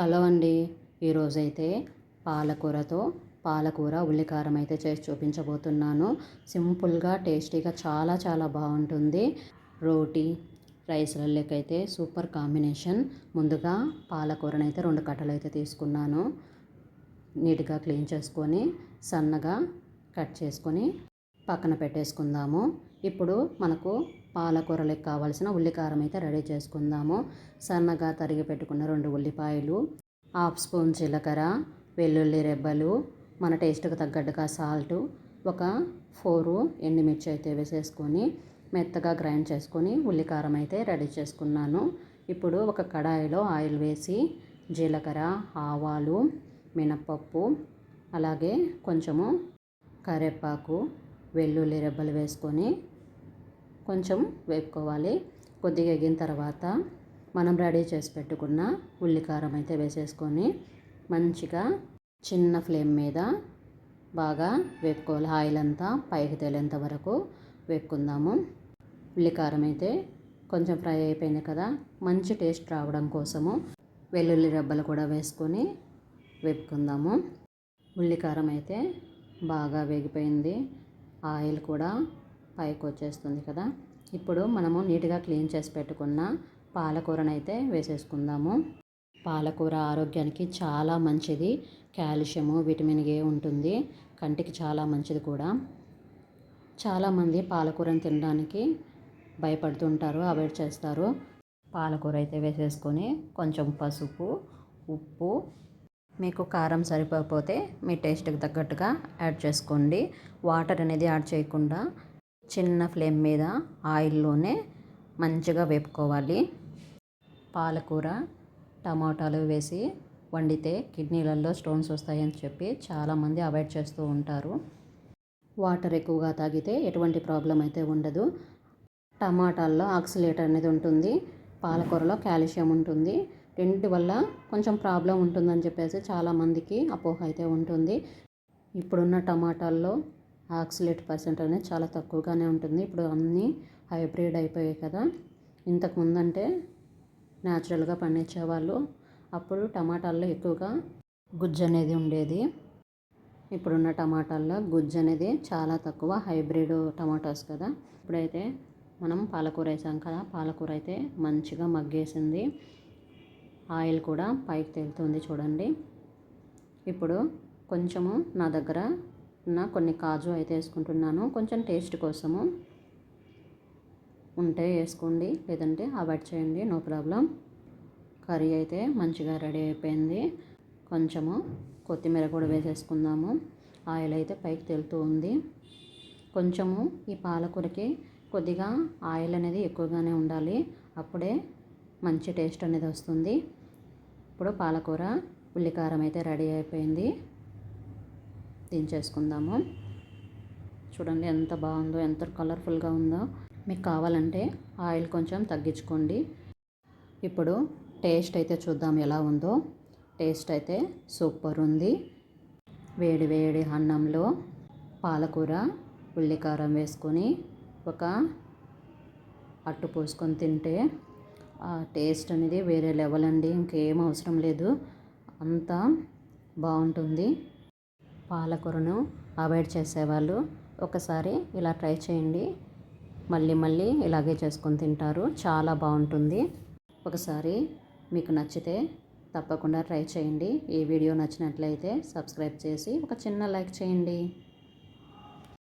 Hello అండి. ఈరోజైతే పాలకూరతో పాలకూర ఉల్లికారం అయితే చేసి చూపించబోతున్నాను. సింపుల్గా టేస్టీగా చాలా చాలా బాగుంటుంది. రోటీ రైస్లలోకైతే సూపర్ కాంబినేషన్. ముందుగా పాలకూరనైతే అయితే రెండు కట్టలు అయితే తీసుకున్నాను. నీట్గా క్లీన్ చేసుకొని సన్నగా కట్ చేసుకొని పక్కన పెట్టేసుకుందాము. ఇప్పుడు మనకు పాలకూరలకు కావాల్సిన ఉల్లికారం అయితే రెడీ చేసుకుందాము. సన్నగా తరిగి పెట్టుకున్న రెండు ఉల్లిపాయలు హాఫ్ స్పూన్ జీలకర్ర వెల్లుల్లి రెబ్బలు మన టేస్ట్కి తగ్గట్టుగా సాల్ట్ ఒక ఫోరు ఎండుమిర్చి అయితే వేసేసుకొని మెత్తగా గ్రైండ్ చేసుకొని ఉల్లికారం అయితే రెడీ చేసుకున్నాను. ఇప్పుడు ఒక కడాయిలో ఆయిల్ వేసి జీలకర్ర ఆవాలు మినప్పప్పు అలాగే కొంచెము కరివేపాకు వెల్లుల్లి రెబ్బలు వేసుకొని కొంచెం వేపుకోవాలి. కొద్దిగా ఎగిన తర్వాత మనం రెడీ చేసి పెట్టుకున్న ఉల్లికారం అయితే వేసేసుకొని మంచిగా చిన్న ఫ్లేమ్ మీద బాగా వేపుకోవాలి. ఆయిల్ అంతా పైకి తేలేంత వరకు వేపుకుందాము. ఉల్లికారం అయితే కొంచెం ఫ్రై అయిపోయింది కదా మంచి టేస్ట్ రావడం కోసము వెల్లుల్లి రెబ్బలు కూడా వేసుకొని వేపుకుందాము. ఉల్లికారం అయితే బాగా వేగిపోయింది. ఆయిల్ కూడా పైకి వచ్చేస్తుంది కదా. ఇప్పుడు మనము నీట్గా క్లీన్ చేసి పెట్టుకున్న పాలకూరనైతే వేసేసుకుందాము. పాలకూర ఆరోగ్యానికి చాలా మంచిది. కాల్షియము విటమిన్ ఏ ఉంటుంది. కంటికి చాలా మంచిది కూడా. చాలామంది పాలకూరని తినడానికి భయపడుతుంటారు అవాయిడ్ చేస్తారు. పాలకూర అయితే వేసేసుకొని కొంచెం పసుపు ఉప్పు మీకు కారం సరిపోతే మీ టేస్ట్కి తగ్గట్టుగా యాడ్ చేసుకోండి. వాటర్ అనేది యాడ్ చేయకుండా చిన్న ఫ్లేమ్ మీద ఆయిల్లోనే మంచిగా వేపుకోవాలి. పాలకూర టమాటాలు వేసి వండితే కిడ్నీలలో స్టోన్స్ వస్తాయని చెప్పి చాలామంది అవాయిడ్ చేస్తూ ఉంటారు. వాటర్ ఎక్కువగా తాగితే ఎటువంటి ప్రాబ్లం అయితే ఉండదు. టమాటాల్లో ఆక్సిలేటర్ అనేది ఉంటుంది పాలకూరలో కాల్షియం ఉంటుంది. రెండింటి వల్ల కొంచెం ప్రాబ్లం ఉంటుందని చెప్పేసి చాలామందికి అపోహ అయితే ఉంటుంది. ఇప్పుడున్న టమాటాల్లో ఆక్సిలేట్ పర్సెంట్ అనేది చాలా తక్కువగానే ఉంటుంది. ఇప్పుడు అన్నీ హైబ్రిడ్ అయిపోయాయి కదా. ఇంతకుముందంటే న్యాచురల్గా పండించేవాళ్ళు. అప్పుడు టమాటాల్లో ఎక్కువగా గుజ్జు అనేది ఉండేది. ఇప్పుడున్న టమాటాల్లో గుజ్జు అనేది చాలా తక్కువ హైబ్రిడ్ టమాటాస్ కదా. ఇప్పుడైతే మనం పాలకూర వేసాం కదా. పాలకూర అయితే మంచిగా మగ్గేసింది. ఆయిల్ కూడా పైకి తేలుతుంది చూడండి. ఇప్పుడు కొంచెము నా దగ్గర వేసుకుంటున్నా కొన్ని కాజు అయితే వేసుకుంటున్నాను. కొంచెం టేస్ట్ కోసము. ఉంటే వేసుకోండి. లేదంటే అవాయిడ్ చేయండి. No problem. కర్రీ అయితే మంచిగా రెడీ అయిపోయింది. కొంచెము కొత్తిమీర కూడా వేసేసుకుందాము. ఆయిల్ అయితే పైకి తెలుతూ ఉంది. కొంచెము ఈ పాలకూరకి కొద్దిగా ఆయిల్ అనేది ఎక్కువగానే ఉండాలి. అప్పుడే మంచి టేస్ట్ అనేది వస్తుంది. ఇప్పుడు పాలకూర ఉల్లికారం అయితే రెడీ అయిపోయింది. దించేసుకుందాము చూడండి ఎంత బాగుందో ఎంత కలర్ఫుల్గా ఉందో. మీకు కావాలంటే ఆయిల్ కొంచెం తగ్గించుకోండి. ఇప్పుడు టేస్ట్ అయితే చూద్దాం ఎలా ఉందో. టేస్ట్ అయితే సూపర్ ఉంది. వేడి వేడి అన్నంలో పాలకూర ఉల్లికారం వేసుకొని ఒక అట్టు పోసుకొని తింటే ఆ టేస్ట్ అనేది వేరే లెవెల్ అండి. ఇంకేం అవసరం లేదు. అంతా బాగుంటుంది. పాలకూరను అవాయిడ్ చేసేవాళ్ళు. ఒకసారి ఇలా ట్రై చేయండి. మళ్ళీ మళ్ళీ ఇలాగే చేసుకొని తింటారు. చాలా బాగుంటుంది. ఒకసారి మీకు నచ్చితే తప్పకుండా ట్రై చేయండి. ఈ వీడియో నచ్చినట్లయితే సబ్స్క్రైబ్ చేసి ఒక చిన్న లైక్ చేయండి.